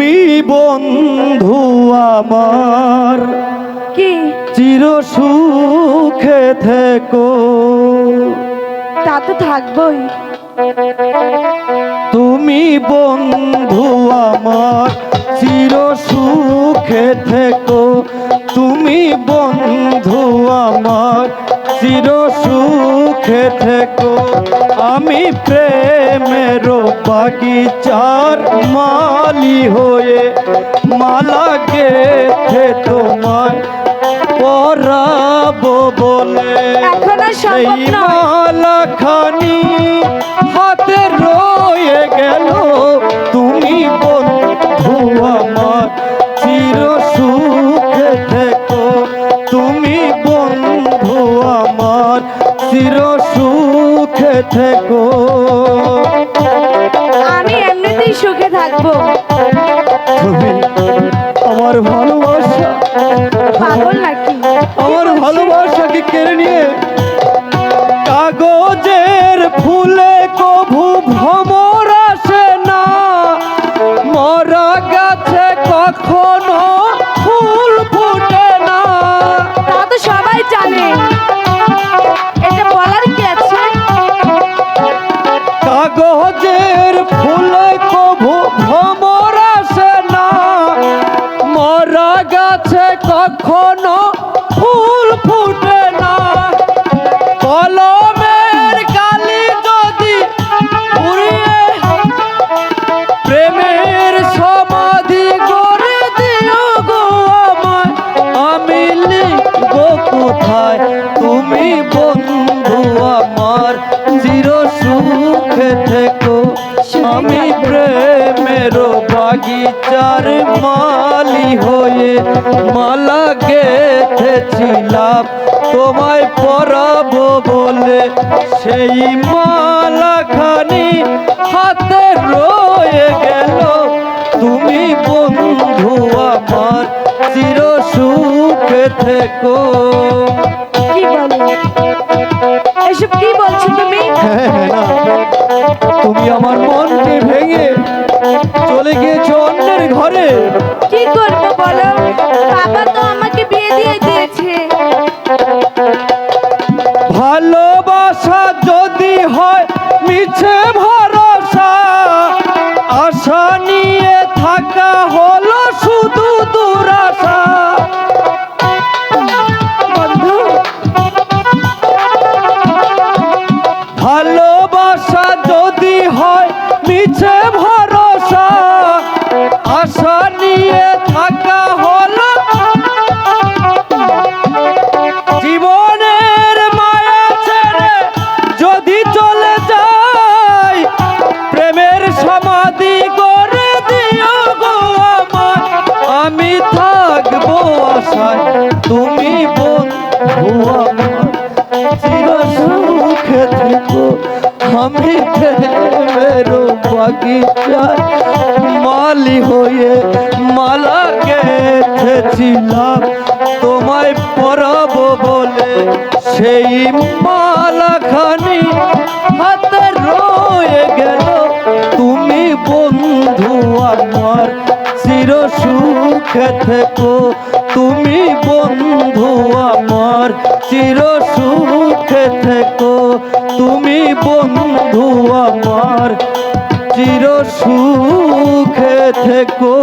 তুমি বন্ধু আমার। কি? চির সুখে থেকো। তা তো থাকবই। তুমি বন্ধু আমার চির সুখে থেকো। তুমি বন্ধু আমার চির সুখে থেকো। আমি প্রেমের বাগিচার মালি হয়ে মালা গেথে তোমায় পরাবো বলে। সেই নয়। মালাখানি হাতে রয়ে গেল। তুমি বন্ধু আমার চির সুখে থেকো। তুমি বন্ধু আমার চির সুখে থেকো। আমি এমনিতেই সুখে থাকব। তুমি আমার ভালোবাসা। পাগল নাকি? আমার ভালোবাসাকে কেড়ে নিয়ে কাগজের ফুলে কভু ভ্রমর আসে না? মরা গাছে কখনো ভ্রমর না। মরা গাছে ফুল ফুটে না। কলমের কালি যদি পুড়িয়ে প্রেমের সমাধি করে দিও গো আমায়। কোথায়? তুমি বন্ধু আমার চির সুখে থেকো আমি প্রেমের বাগিচার মালি হয়ে মালা গেথেছিলাম। তোমায় পরাবো বলে সেই মালাখানি হাতে রয়ে গেল। তুমি বন্ধু আমার চির সুখে থেকো। কি বলো? এসব কি বলছো তুমি? হ্যাঁ তুমি চলে গিয়েছো অন্যের ঘরে? কি করব বলো? বাবা তো আমাকে বিয়ে দিয়ে দিয়েছে। ভালোবাসা যদি হয় মিছে ভরসা আশা নিয়ে থাকা হলো শুধু দুরাশা। ভালোবাসা যদি হয় মিছে ভরসা চলে প্রেমের সমাধি করে দিও গো আমি থাকব আশায়, তুমি বন্ধু চির সুখে থেকো, আমি প্রেমের বাগিচায় মালি হয়ে মালা গেথেছিলাম। তোমায় পরাবো বলে সেই মালাখানি সুখে থেকো তুমি বন্ধু আমার চির সুখে থেকো। তুমি বন্ধু আমার চির সুখে থেকো।